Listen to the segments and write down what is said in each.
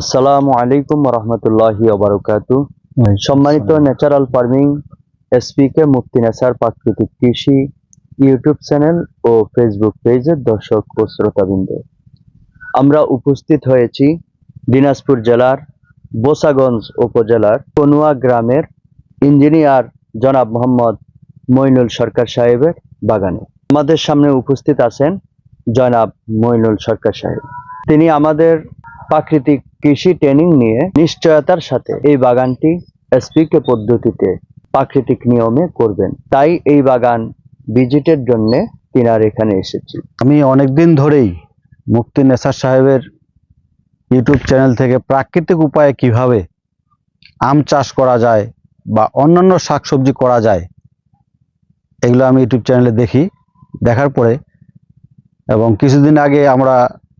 আসসালামু আলাইকুম রহমতুল্লাহি ওবরাকাতু সম্মানিত natural farming SPK Mufti Nesar প্রাকৃতিক কৃষি ইউটিউব চ্যানেল ও ফেসবুক পেজের দর্শক ও শ্রোতাবৃন্দ। আমরা উপস্থিত হয়েছি দিনাজপুর জেলার বোসাগঞ্জ উপজেলার কনুয়া গ্রামের ইঞ্জিনিয়ার জনাব মোহাম্মদ মইনুল সরকার সাহেবের বাগানে। আমাদের সামনে উপস্থিত আছেন জনাব মইনুল সরকার সাহেব। তিনি আমাদের প্রাকৃতিক কৃষি ট্রেনিং নিয়ে নিশ্চয়তার সাথে এই বাগানটি এসপিকে পদ্ধতিতে প্রাকৃতিক নিয়মে করবেন। তাই এই বাগান ভিজিটের জন্য তিনার এখানে এসেছি। আমি অনেকদিন ধরেই মুক্তি নেসার সাহেবের ইউটিউব চ্যানেল থেকে প্রাকৃতিক উপায়ে কীভাবে আম চাষ করা যায় বা অন্যান্য শাকসবজি করা যায়, এগুলো আমি ইউটিউব চ্যানেলে দেখি, দেখার পরে এবং কিছুদিন আগে আমরা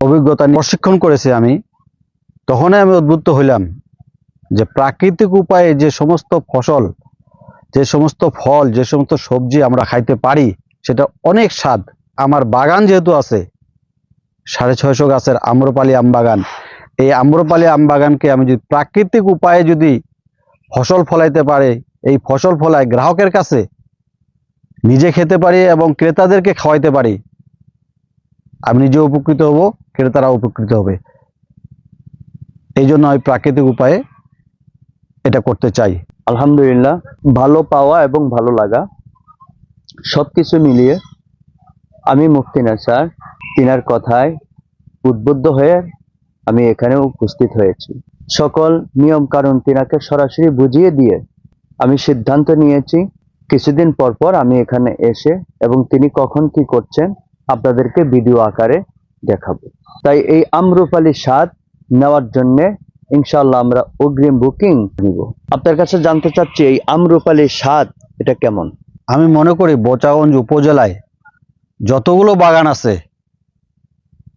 অভিজ্ঞতা প্রশিক্ষণ করেছি আমি তখনই আমি উদ্বুদ্ধ হইলাম যে প্রাকৃতিক উপায়ে যে সমস্ত ফসল, যে সমস্ত ফল, যে সমস্ত সবজি আমরা খাইতে পারি সেটা অনেক স্বাদ আমার বাগান যেহেতু আছে, সাড়ে ছয়শো গাছের আম্রপালি আম বাগান। এই আম্রপালি আম বাগানকে আমি যদি প্রাকৃতিক উপায়ে যদি ফসল ফলাইতে পারে, এই ফসল ফলায় গ্রাহকের কাছে নিজে খেতে পারি এবং ক্রেতাদেরকে খাওয়াইতে পারি, আমি নিজে উপকৃত হব ক্রেতারা উপকৃত হবে। এই জন্য আমি প্রাকৃতিক উপায়ে এটা করতে চাই। আলহামদুলিল্লাহ, ভালো পাওয়া এবং ভালো লাগা সবকিছু মিলিয়ে আমি মুফতি স্যার তিনার কথায় উদ্বুদ্ধ হয়ে আমি এখানে উপস্থিত হয়েছি। সকল নিয়ম কারণ তিনাকে সরাসরি বুঝিয়ে দিয়ে আমি সিদ্ধান্ত নিয়েছি, কিছুদিন পর পর আমি এখানে এসে এবং তিনি কখন কি করছেন আপনাদেরকে ভিডিও আকারে দেখাবো। তাই এই আমরুপালি স্বাদ নেওয়ার জন্য ইনশাল্লাহ আমরা অগ্রিম বুকিং নিব। আপনার কাছে জানতে চাচ্ছি এই আমরুপালি স্বাদ এটা কেমন? আমি মনে করি বোচাগঞ্জ উপজেলায় যতগুলো বাগান আছে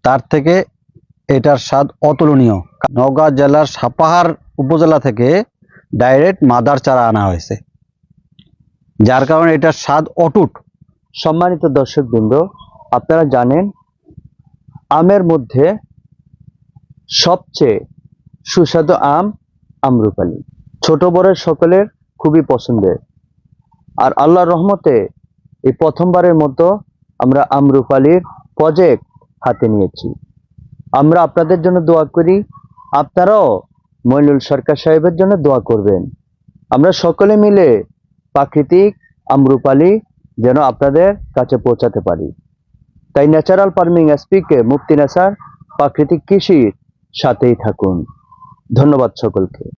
তার থেকে এটার স্বাদ অতুলনীয়। নওগাঁ জেলার সাপাহার উপজেলা থেকে ডাইরেক্ট মাদার চারা আনা হয়েছে। যার কারণে এটার স্বাদ অটুট। সম্মানিত দর্শকবৃন্দ আপনারা জানেন আমের মধ্যে সবচেয়ে সুস্বাদু আম আমরুপালি। ছোট বড় সকলের খুবই পছন্দের। আর আল্লাহর রহমতে এই প্রথমবারের মতো আমরা আমরুপালির প্রজেক্ট হাতে নিয়েছি। আমরা আপনাদের জন্য দোয়া করি, আপনারাও মইনুল সরকার সাহেবের জন্য দোয়া করবেন। আমরা সকলে মিলে প্রাকৃতিক আমরুপালি যেন আপনাদের কাছে পৌঁছাতে পারি। তাই ন্যাচারাল ফার্মিং এসপিকে মুক্তি নেসার প্রাকৃতিক কৃষির সাথেই থাকুন। ধন্যবাদ সকলকে।